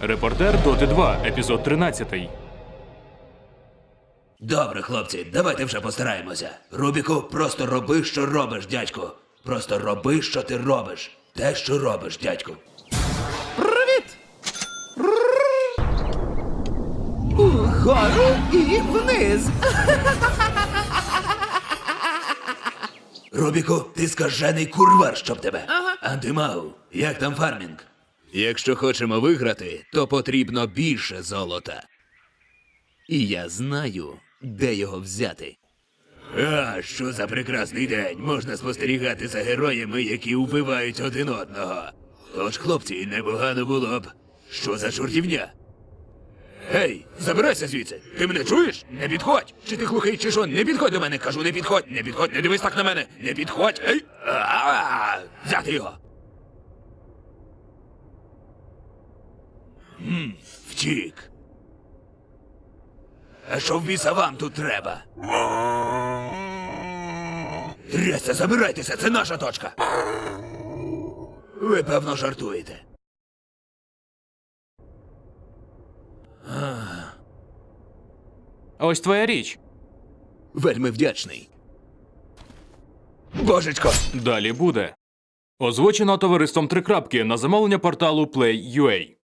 Репортер Доти 2, епізод 13. Добре, хлопці, давайте вже постараємося. Рубіку, просто роби, що робиш, дядьку. Просто роби, що ти робиш. Те, що робиш, дядьку. Привіт! Угору і вниз. Рубіку, ти скажений курвар, щоб тебе. Ага. Антимау, як там фармінг? Якщо хочемо виграти, то потрібно більше золота. І я знаю, де його взяти. А, що за прекрасний день! Можна спостерігати за героями, які вбивають один одного. Тож, хлопці, непогано було б. Що за чортівня? Гей, забирайся звідси! Ти мене чуєш? Не підходь! Чи ти глухий, чи що? Не підходь до мене! Кажу, не підходь! Не підходь, не дивись так на мене! Не підходь! Ей! Взяти його! М, Втік. А що в біса вам тут треба? Трясся, забирайтеся, це наша точка. Ви, певно, жартуєте. Ось твоя річ. Вельми вдячний. Божечко! Далі буде. Озвучено товариством Трикрапки на замовлення порталу Play.ua.